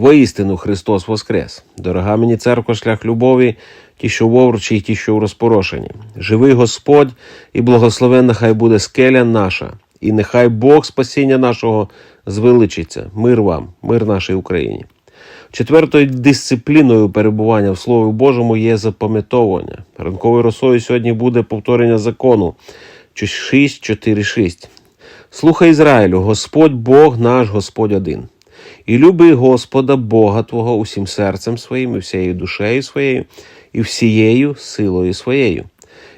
Воістину Христос Воскрес! Дорога мені церква, шлях любові, ті, що в овручі, і ті, що в розпорошенні. Живий Господь і благословенна хай буде скеля наша, і нехай Бог спасіння нашого звеличиться. Мир вам, мир нашій Україні. Четвертою дисципліною перебування в Слові Божому є запам'ятовування. Ранковою росою сьогодні буде повторення закону 6.4.6. Слухай Ізраїлю, Господь Бог наш Господь один. І люби Господа Бога Твого усім серцем своїм, і всією душею своєю, і всією силою своєю.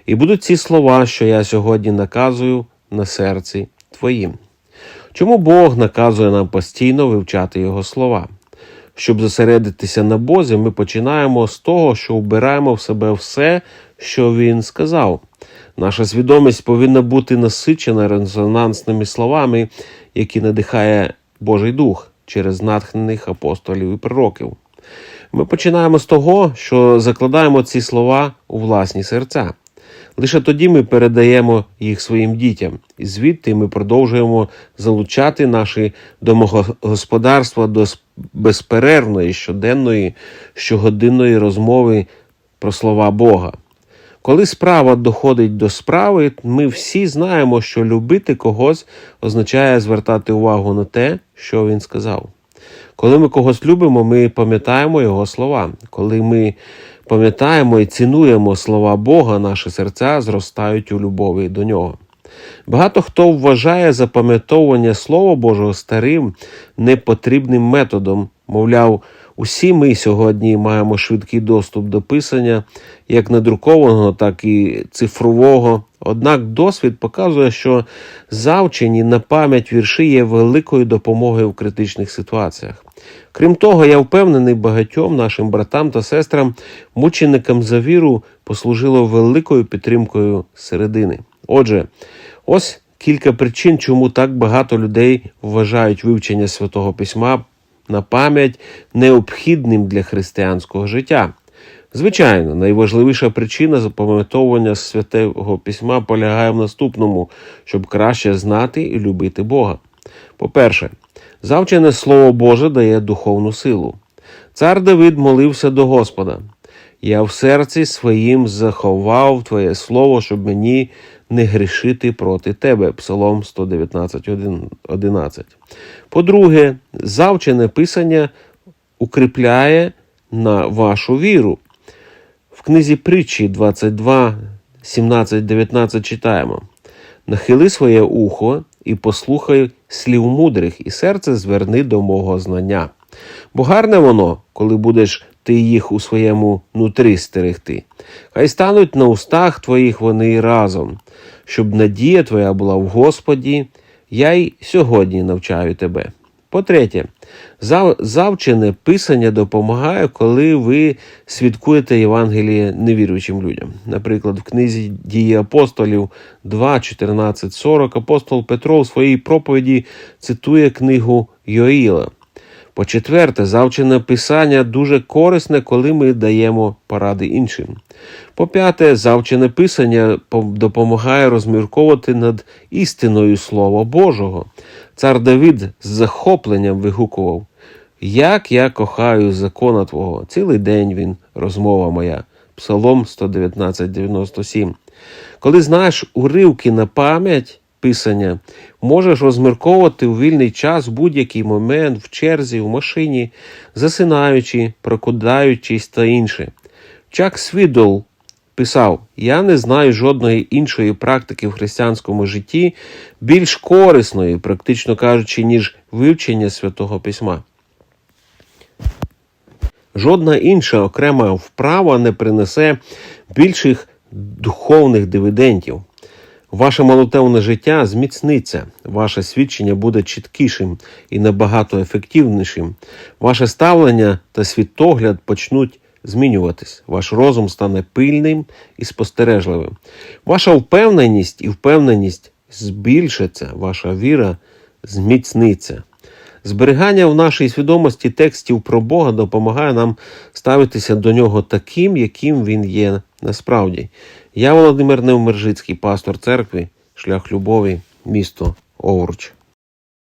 І будуть ці слова, що я сьогодні наказую на серці Твоїм. Чому Бог наказує нам постійно вивчати Його слова? Щоб зосередитися на Бозі, ми починаємо з того, що вбираємо в себе все, що Він сказав. Наша свідомість повинна бути насичена резонансними словами, які надихає Божий Дух через натхнених апостолів і пророків. Ми починаємо з того, що закладаємо ці слова у власні серця. Лише тоді ми передаємо їх своїм дітям, і звідти ми продовжуємо залучати наші домогосподарства до безперервної щоденної, щогодинної розмови про слова Бога. Коли справа доходить до справи, ми всі знаємо, що любити когось означає звертати увагу на те, що він сказав. Коли ми когось любимо, ми пам'ятаємо його слова. Коли ми пам'ятаємо і цінуємо слова Бога, наші серця зростають у любові до нього. Багато хто вважає запам'ятовування Слова Божого старим непотрібним методом, мовляв, усі ми сьогодні маємо швидкий доступ до писання, як надрукованого, так і цифрового. Однак досвід показує, що завчені на пам'ять вірші є великою допомогою в критичних ситуаціях. Крім того, я впевнений, багатьом нашим братам та сестрам, мученикам за віру послужило великою підтримкою середини. Отже, ось кілька причин, чому так багато людей вважають вивчення святого письма на пам'ять необхідним для християнського життя. Звичайно, найважливіша причина запам'ятовування святого письма полягає в наступному, щоб краще знати і любити Бога. По-перше, завчене Слово Боже дає духовну силу. Цар Давид молився до Господа. Я в серці своїм заховав Твоє Слово, щоб мені не грішити проти Тебе. Псалом 119.11. По-друге, завчене писання укріпляє на вашу віру. В книзі притчі 22, 17, 19 читаємо: Нахили своє ухо і послухай слів мудрих, і серце зверни до мого знання. Бо гарне воно, коли будеш ти їх у своєму нутрі стерегти. Хай стануть на устах твоїх вони разом, щоб надія твоя була в Господі, я й сьогодні навчаю тебе. По-третє, завчене писання допомагає, коли ви свідкуєте Євангеліє невіруючим людям. Наприклад, в книзі дії апостолів 2, 14, 40 апостол Петро у своїй проповіді цитує книгу Йоїла. По-четверте, завчене писання дуже корисне, коли ми даємо поради іншим. По-п'яте, завчене писання допомагає розмірковувати над істиною Слова Божого. Цар Давид з захопленням вигукував: Як я кохаю закона Твого! Цілий день він, розмова моя. Псалом 119,97. Коли знаєш уривки на пам'ять писання, можеш розмірковувати у вільний час в будь-який момент в черзі, в машині, засинаючи, прокудаючись та інше. Чак Свідол писав: Я не знаю жодної іншої практики в християнському житті більш корисної, практично кажучи, ніж вивчення святого письма. Жодна інша окрема вправа не принесе більших духовних дивідендів. Ваше молотевне життя зміцниться, ваше свідчення буде чіткішим і набагато ефективнішим. Ваше ставлення та світогляд почнуть змінюватись. Ваш розум стане пильним і спостережливим. Ваша впевненість і впевненість збільшиться, ваша віра зміцниться. Зберігання в нашій свідомості текстів про Бога допомагає нам ставитися до нього таким, яким він є насправді. Я Володимир Невмержицький, пастор церкви, шлях любові, місто Овруч.